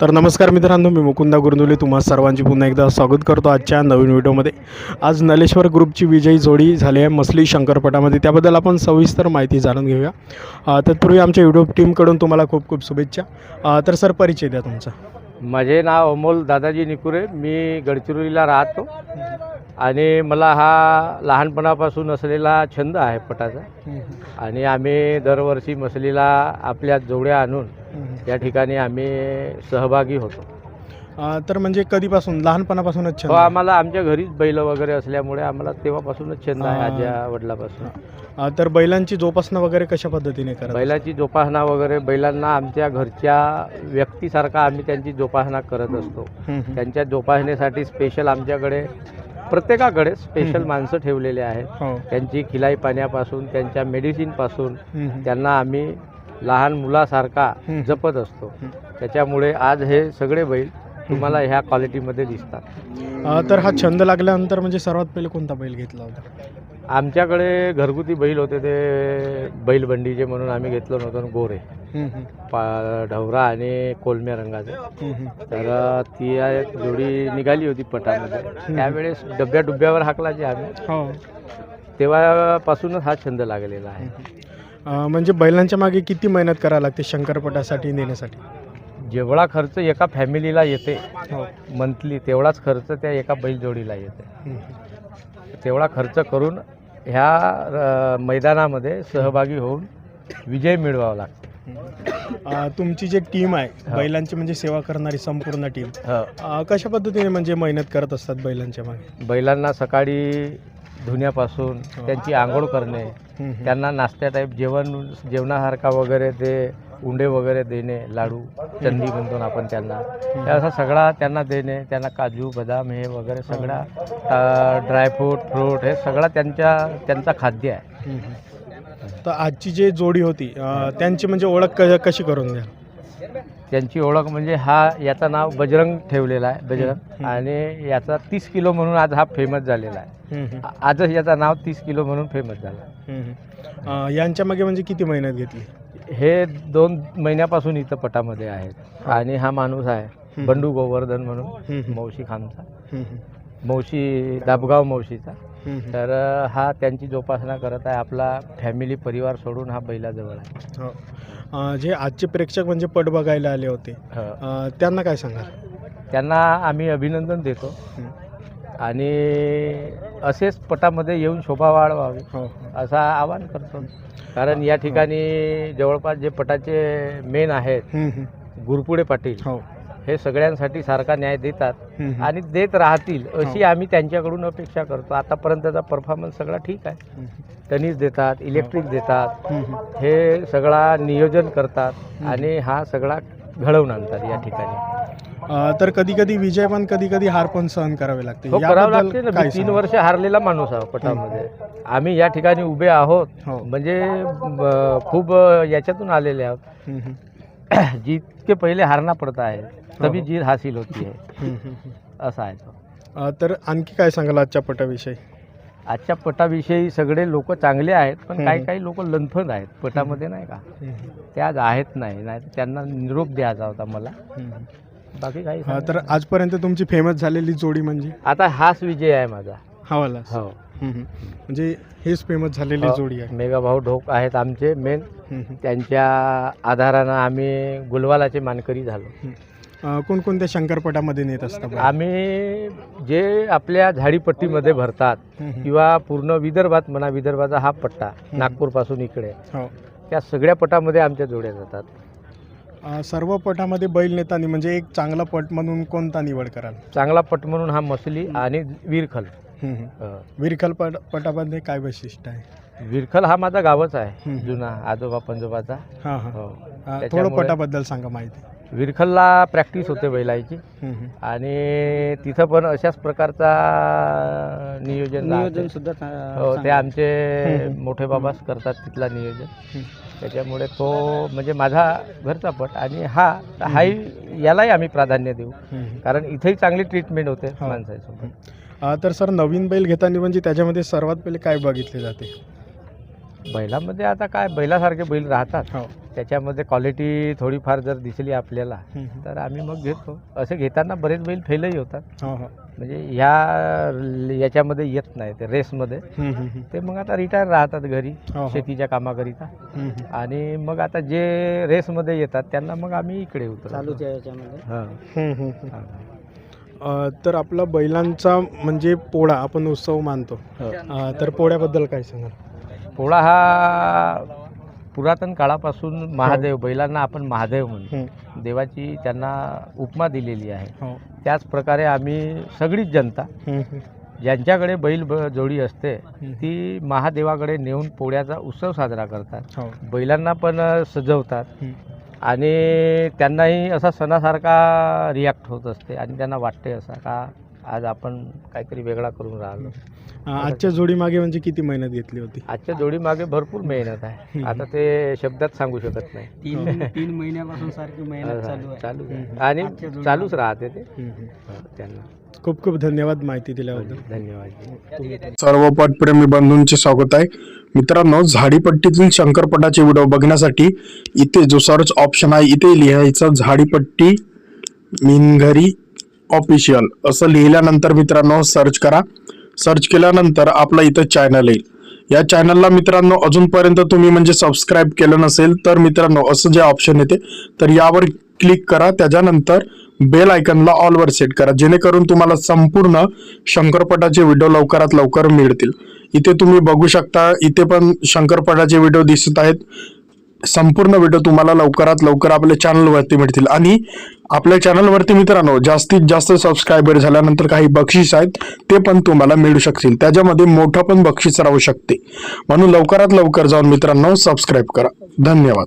तर नमस्कार मित्रांनो मी मुकुंदा गुरनुले तुम्हा सर्वांची पुन्हा एकदा स्वागत करतो आजच्या नवीन व्हिडिओमध्ये. आज नलेश्वर ग्रुपची विजयी जोडी झाली आहे मसली शंकरपटामध्ये. त्याबद्दल आपण सविस्तर माहिती जाणून घेऊया. तत्पूर्वी आमच्या व्हिडिओ टीमकडून तुम्हाला खूप खूप शुभेच्छा. तर सर परिचय द्या तुमचा. माझे नाव अमोल दादाजी निकुरे. मी गडचिरोलीला राहतो. आणि मला हा लहानपणापासून असलेला छंद आहे पटाचा. आणि आम्ही दरवर्षी मसलीला आपल्या जोड्या आणून या ठिकाणी आम्ही सहभागी होतो. अ, तर म्हणजे कधीपासून? लहानपणापासूनच तो छंद आम्हाला आमच्या घरीच बैल वगैरे असल्यामुळे आम्हाला तेव्हापासूनच छंद आहे हा. आज्या वडिलापासून. अ, तर बैलांची जोपासना वगैरे कशा पद्धतीने करा बैलाची जोपासना वगैरे बैलांना आमच्या घरच्या व्यक्तीसारखा आम्ही त्यांची जोपासना करत असतो. त्यांच्या जोपासनेसाठी स्पेशल आमच्याकडे प्रत्येकाकडे स्पेशल माणसं ठेवलेले आहेत. हो. त्यांची खिलाई पाण्यापासून त्यांच्या मेडिसिनपासून. त्यांना आम्ही लहान मुलासारखा. जपत असतो. त्याच्यामुळे आज हे सगळे बैल तुम्हाला ह्या क्वालिटीमध्ये दिसतात. तर हा छंद लागल्यानंतर म्हणजे सर्वात पहिले कोणता बैल घेतला होता? आमच्याकडे घरगुती बैल होते ते बैलबंडीचे म्हणून आम्ही घेतलं नव्हतं गोरे. ढवरा आणि कोलम्या रंगाचे. तर ती एक जोडी निघाली होती पटामध्ये. त्यावेळेस डब्या डुब्यावर हाकलायचे आम्ही. हो. तेव्हापासूनच हा छंद लागलेला आहे. म्हणजे बैलांच्या मागे किती मेहनत करावी लागते शंकरपटासाठी नेण्यासाठी? जेवढा खर्च एका फॅमिलीला येते हो. मंथली तेवढाच खर्च त्या एका बैलजोडीला येते. तेवढा खर्च करून ह्या मैदानामध्ये सहभागी होऊन विजय मिळवावा लागतो. तुमची जी टीम आहे. बैलांची म्हणजे सेवा करणारी संपूर्ण टीम. कशा पद्धतीने म्हणजे मेहनत करत असतात बैलांच्या मागे? बैलांना सकाळी धुण्यापासून त्यांची आंघोळ करणे त्यांना नाश्त्या टाईप जेवण जेवणासारखा वगैरे ते उंडे वगैरे देणे लाडू चंदी म्हणतो ना आपण त्यांना. असा सगळा त्यांना देणे त्यांना काजू बदाम हे वगैरे सगळा ड्रायफ्रूट फ्रूट हे सगळा त्यांच्या त्यांचा खाद्य आहे. तर आजची जी जोडी होती त्यांची म्हणजे ओळख क- कशी करून द्या त्यांची ओळख म्हणजे हा याचं नाव बजरंग ठेवलेला आहे. बजरंग. आणि याचा तीस किलो म्हणून आज हा फेमस झालेला आहे. आजच याचं नाव तीस किलो म्हणून फेमस झालं. यांच्या मागे म्हणजे किती मेहनत घेतली? हे दोन महिन्यापासून इथं पटामध्ये आहेत. आणि हा माणूस आहे बंडू गोवर्धन म्हणून मौशी हम्म. मौशी दाबगाव मौशीचा. तर हा त्यांची जोपासना करत आहे आपला फॅमिली परिवार सोडून हा बैलाजवळ आहे. हो. जे आजचे प्रेक्षक म्हणजे पट बघायला आले होते. ह. अ, त्यांना काय सांगाल? त्यांना आम्ही अभिनंदन देतो. आणि असेच पटामध्ये येऊन शोभा वाढवावी हो असं आवाहन करतो. कारण या ठिकाणी जवळपास जे पटाचे मेन आहेत हम्म, हम्म. गुरपुडे पाटील हो. हे सगळ्यांसाठी सारखा न्याय देतात. आणि देत राहतील अशी हो. आम्ही त्यांच्याकडून अपेक्षा करतो. आतापर्यंतचा परफॉर्मन्स सगळा ठीक आहे. टनीज देतात इलेक्ट्रिक देतात. हम्म, हम्म. हे सगळा नियोजन करतात आणि हा सगळा घडवून आणतात या ठिकाणी. तर कधी कधी विजय पण कधी कधी हार पण सहन करावे लागते. हो करावं लागते ना. तीन? वर्ष हारलेला माणूस आहो पटामध्ये. आम्ही या ठिकाणी उभे आहोत. हो. म्हणजे खूप याच्यातून आलेले आहोत. हम्म, हम्म. जीत के पहिले हारना पडता है तभी. जीत हासिल होती है. असा आहे तो अ, तर आणखी काय सांगाल आजच्या पटाविषयी आजच्या पटाविषयी सगळे लोक चांगले आहेत पण काही. काही लोक लंथन आहेत पटामध्ये नाही का ते आज आहेत नाही नाही तर त्यांना निरोप द्यायचा होता मला. बाकी काही अ, तर आजपर्यंत तुमची फेमस झालेली जोडी म्हणजे. आता हाच विजय आहे माझा हवाला हो हम्म. म्हणजे हेच फेमस झालेली हो. जोडी आहे मेगा भाऊ ढोक आहेत आमचे मेन हम्म. त्यांच्या आधारानं आम्ही गुलवालाचे मानकरी झालो अ, कोणकोणत्या शंकरपटामध्ये नेत असता? आम्ही जे आपल्या झाडीपट्टीमध्ये भरतात हम्म. किंवा पूर्ण विदर्भात म्हणा विदर्भाचा हा पट्टा नागपूरपासून इकडे हो त्या सगळ्या पटामध्ये आमच्या जोड्या जातात अ, सर्व पटामध्ये बैल नेतानी म्हणजे एक चांगला पट म्हणून कोणता निवड कराल चांगला पट म्हणून हा मसली आणि विरखल अ, विरखल पट पटामध्ये काय वैशिष्ट्य आहे? विरखल हा माझा गावच आहे हम्म. जुना आजोबा पंजोबाचा. हां हां. हो. अ, थोडं त्याच्यामुळे- पटाबद्दल सांगा माहिती. विरखलला प्रॅक्टिस होते बैलाची. हम्म. आणि तिथं पण अशाच प्रकारचा नियोजन राहते. सुद्धा हो ते आमचे हम्म. मोठे बाबाच करतात तिथला नियोजन. हम्म. त्याच्यामुळे तो म्हणजे माझा घरचा पट. आणि हा हाही यालाही आम्ही प्राधान्य देऊ. कारण इथेही चांगली ट्रीटमेंट होते हो. माणसासोबत. अ, तर सर नवीन बैल घेताना म्हणजे त्याच्यामध्ये सर्वात पहिले काय बघितले जाते? बैलामध्ये आता काय बैलासारखे बैल राहतात. हो. त्याच्यामध्ये क्वालिटी थोडीफार जर दिसली आपल्याला हम्म. तर आम्ही मग घेतो. असे घेताना बरेच बैल फेलही होतात. हो हो. म्हणजे ह्या याच्यामध्ये येत नाही ते रेसमध्ये हम्म, हम्म, हम्म. ते मग आता रिटायर राहतात घरी हो, हो. शेतीच्या कामाकरिता. हम्म, हम्म. आणि मग आता जे रेसमध्ये येतात त्यांना मग आम्ही इकडे उतरतो चालूच्या याच्यामध्ये. हां. हम्म, हम्म, हम्म. हां. तर आपला बैलांचा म्हणजे पोळा आपण उत्सव मानतो हो. अ, तर पोळ्याबद्दल काय सांगाल पोळा हा पुरातन काळापासून महादेव बैलांना आपण महादेव म्हणतो देवाची त्यांना उपमा दिलेली आहे हो त्याच प्रकारे आम्ही सगळीच जनता हम्म, हम्म. ज्यांच्याकडे बैल ब जोडी असते. ती महादेवाकडे नेऊन पोळ्याचा उत्सव साजरा करतात हो बैलांना पण अ, सजवतात हम्म. आणि त्यांनाही असा सणासारखा रिॲक्ट होत असते आणि त्यांना वाटते असा का आज आपण काहीतरी वेगळा करून राहिलो. आजच्या जोडीमागे म्हणजे किती मेहनत घेतली होती? आजच्या जोडीमागे भरपूर मेहनत आहे. आता ते शब्दात सांगू शकत नाही. तीन तीन महिन्यापासून सारखी मेहनत चालू आहे. चालू आहे. हम्म. आणि. चालूच राहते ते. त्यांना. खूप खूप धन्यवाद माहिती दिल्याबद्दल. धन्यवाद. सर्व पटप्रेमी बंधूंचे स्वागत आहे. मित्रांनो झाडीपट्टीतील शंकरपटाचे व्हिडिओ बघण्यासाठी इथे जो सर्च ऑप्शन आहे इथे लिहायचं झाडीपट्टी मिनघरी ऑफिशियल. असं लिहिल्यानंतर मित्रांनो सर्च करा. सर्च केल्यानंतर आपला इथं चॅनल येईल. या चॅनलला मित्रांनो अजूनपर्यंत तुम्ही म्हणजे सबस्क्राईब केलं नसेल तर मित्रांनो असं जे ऑप्शन येते तर यावर क्लिक करा. त्याच्यानंतर बेल आयकनला ऑलवर सेट करा. जेणेकरून तुम्हाला संपूर्ण शंकरपटाचे व्हिडिओ लवकरात लवकर मिळतील. इथे तुम्ही बघू शकता इथे पण शंकरपटाचे व्हिडिओ दिसत आहेत. संपूर्ण व्हिडिओ तुम्हाला लवकरात लवकर आपल्या चॅनलवरती मिळतील. आणि आपल्या चॅनलवरती मित्रांनो जास्तीत जास्त सबस्क्रायबर झाल्यानंतर काही बक्षीस आहेत ते पण तुम्हाला मिळू शकतील. त्याच्यामध्ये मोठं पण बक्षीस राहू शकते. म्हणून लवकरात लवकर जाऊन मित्रांनो सबस्क्राईब करा. धन्यवाद.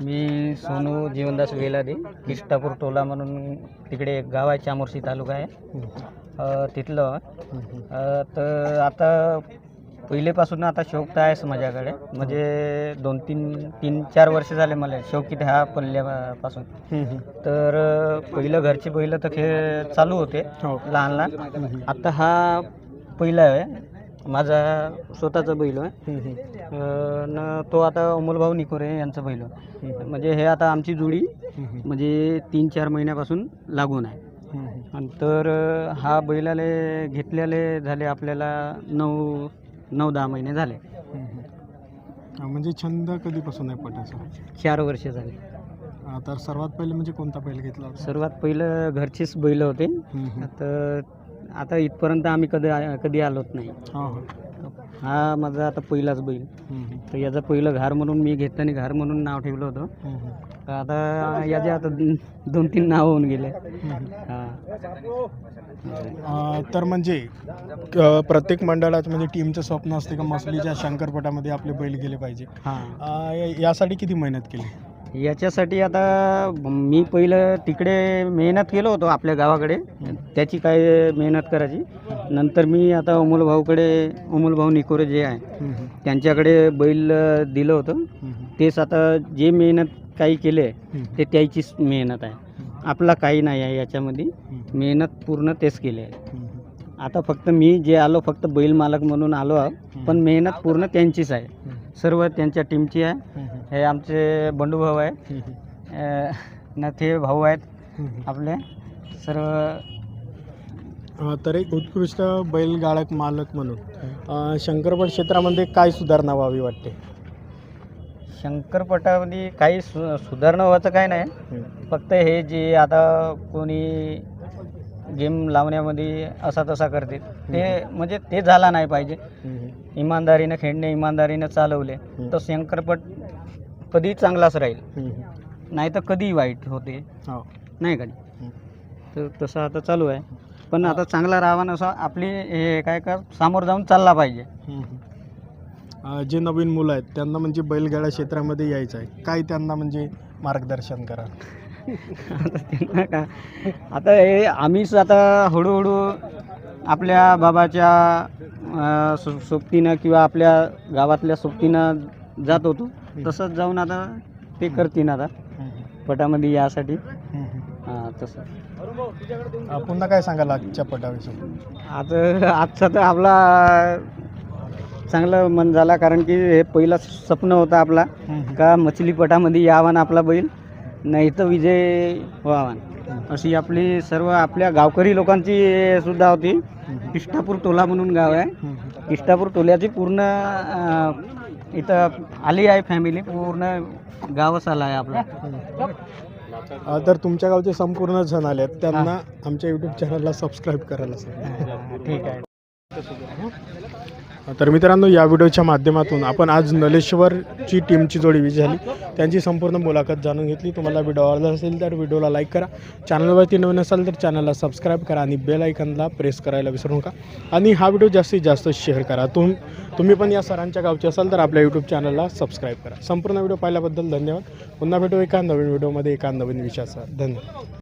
मी सोनू जीवनदास वेलादे किष्टापूर टोला म्हणून तिकडे एक गाव आहे चामोर्शी तालुका आहे. अ, तिथलं. अ, तर आता पहिलेपासून आता शौक तर आहेच माझ्याकडे. म्हणजे दोन तीन तीन चार वर्ष झाले मला शौकीत ह्या पल्ल्यापासून. तर अ, पहिलं घरचे पहिलं तर खेळ चालू होते हो. लहान लहान आता हा पहिला आहे. माझा स्वतःचा बैल आहे अ, न तो आता अमोलभाऊ निकोरे यांचा बैल आहे. म्हणजे हे आता आमची जोडी म्हणजे तीन चार महिन्यापासून लागून आहे. आणि तर अ, हा बैलाले घेतलेले झाले आपल्याला नऊ नऊ दहा महिने झाले. म्हणजे छंद कधीपासून आहे पटाचा? चार वर्ष झाले. तर सर्वात पहिले म्हणजे कोणता पहिले घेतला होता? सर्वात पहिलं घरचेच बैल होते. तर आता इथपर्यंत आम्ही कधी कधी आलोच नाही. हो हो. हा माझा आता पहिलाच बैल. तर याचं पहिलं घार म्हणून मी घेताना घार म्हणून नाव ठेवलं होतं. तर आता याचे आता दोन- तीन नाव होऊन गेले. हा. तर म्हणजे अ, प्रत्येक मंडळात म्हणजे टीमचं स्वप्न असते का मसलीच्या शंकरपटामध्ये आपले बैल गेले पाहिजे. हा. अ, या- यासाठी किती मेहनत केली? याच्यासाठी आता मी पहिलं तिकडे मेहनत केलो होतो आपल्या गावाकडे. त्याची काय मेहनत करायची. नंतर मी आता अमोल भाऊकडे अमोल भाऊ निकोरे जे आहे त्यांच्याकडे बैल दिलं होतं. तेच आता जे मेहनत काही केले ते त्याचीच मेहनत आहे. आपला काही नाही आहे याच्यामध्ये. मेहनत पूर्ण तेच केली आहे. आता फक्त मी जे आलो फक्त बैल मालक म्हणून आलो पण मेहनत पूर्ण त्यांचीच आहे. सर्व त्यांच्या टीमची आहे. हे आमचे बंडू भाऊ आहे नथे भाऊ आहेत आपले. सर्व तर एक उत्कृष्ट बैलगाडक मालक म्हणून शंकरपट क्षेत्रामध्ये काय सुधारणा व्हावी वाटते? शंकरपटामध्ये काही सु सुधारणा व्हायचं काय नाही. फक्त हे जे आता कोणी गेम लावण्यामध्ये असा तसा करते ते म्हणजे ते झाला नाही पाहिजे. इमानदारीनं खेळणे इमानदारीनं चालवले. तर शंकरपट कधी चांगलाच राहील. नाही तर कधी वाईट होते. हो. नाही का? तर तसं आता चालू आहे. पण आता चांगला राहावा असं आपली हे काय का सामोर जाऊन चालला पाहिजे. अ, जे नवीन मुलं आहेत त्यांना म्हणजे बैलगाडा क्षेत्रामध्ये यायचं आहे. काय त्यांना म्हणजे मार्गदर्शन करा? आता त्यांना का? आता हे आम्हीच आता हळूहळू आपल्या बाबाच्या अं, सो सोबतीनं किंवा आपल्या गावातल्या सोबतीनं जात होतो. तसंच जाऊन आता ते करतीन आता. पटामध्ये यासाठी. हां तसं. अ, पुन्हा काय सांगाल आजच्या पटाविषयी? आता आजचा तर आपला चांगलं मन झाला कारण की हे पहिलं स्वप्न होतं आपला. का मछलीपटामध्ये यावा ना आपला बैल नाही तर विजय व्हावा अशी आपली सर्व आपल्या गावकरी लोकांची सुद्धा होती. किष्टापूर टोला म्हणून गाव आहे. किष्टापूर टोल्याची पूर्ण अं, इथं आली आहे फॅमिली पूर्ण गावच आला आहे आपला. अ, तर तुमच्या गावचे संपूर्ण जण आले आहेत. त्यांना आमच्या यूट्यूब चॅनलला सबस्क्राईब करायला सांगा. ठीक आहे. तर मित्रांनो या व्हिडिओच्या माध्यमातून आपण आज नलेश्वरची टीमची जोडी विजय झाली त्यांची संपूर्ण मुलाखत जाणून घेतली. तुम्हाला व्हिडिओ आवडला असेल तर व्हिडिओला लाईक करा. चॅनलवरती नवीन असाल तर चॅनलला सबस्क्राईब करा आणि बेल आयकनला प्रेस करायला विसरू नका. आणि हा व्हिडिओ जास्तीत जास्त शेअर करा. तुम तुम्ही पण या सरांच्या गावचे असाल तर आपल्या यूट्यूब चॅनलला सबस्क्राईब करा. संपूर्ण व्हिडिओ पाहिल्याबद्दल धन्यवाद. पुन्हा भेटू एका नवीन व्हिडिओमध्ये एका नवीन विषयाचा. धन्यवाद.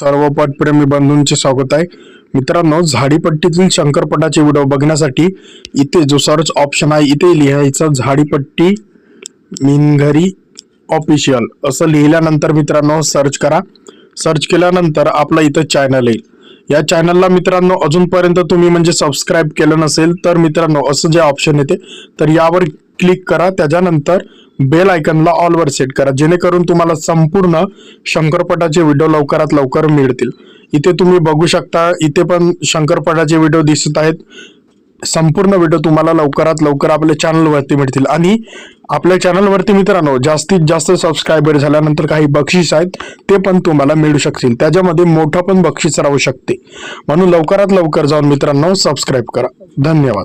सर्व पटप्रेमी बंधूंचे स्वागत आहे. मित्रांनो झाडीपट्टीतील शंकरपटाचे व्हिडिओ बघण्यासाठी इथे जो सर्च ऑप्शन आहे इथे लिहायचं झाडीपट्टी मिनघरी ऑफिशियल असं लिहिल्यानंतर मित्रांनो सर्च करा. सर्च केल्यानंतर आपला इथं चॅनल येईल. या चॅनलला मित्रांनो अजूनपर्यंत तुम्ही म्हणजे सबस्क्राईब केलं नसेल तर मित्रांनो असं जे ऑप्शन येते तर यावर क्लिक करा. त्याच्यानंतर बेल आयकनला ऑलवर सेट करा. जेणेकरून तुम्हाला संपूर्ण शंकरपटाचे व्हिडिओ लवकरात लवकर मिळतील. इथे तुम्ही बघू शकता इथे पण शंकरपटाचे व्हिडिओ दिसत आहेत. संपूर्ण व्हिडिओ तुम्हाला लवकरात लवकर आपल्या चॅनलवरती मिळतील. आणि आपल्या चॅनलवरती मित्रांनो जास्तीत जास्त सबस्क्रायबर झाल्यानंतर काही बक्षीस आहेत ते पण तुम्हाला मिळू शकतील. त्याच्यामध्ये मोठं पण बक्षीस राहू शकते. म्हणून लवकरात लवकर जाऊन मित्रांनो सबस्क्राईब करा. धन्यवाद.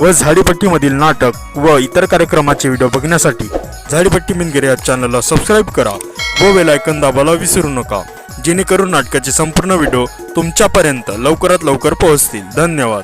व झाडीपट्टीमधील नाटक व इतर कार्यक्रमाचे व्हिडिओ बघण्यासाठी झाडीपट्टी मिनगिरे या चॅनलला सबस्क्राईब करा व वेलायकन आयकन दाबायला विसरू नका. जेणेकरून नाटकाचे संपूर्ण व्हिडिओ तुमच्यापर्यंत लवकरात लवकर पोहोचतील. धन्यवाद.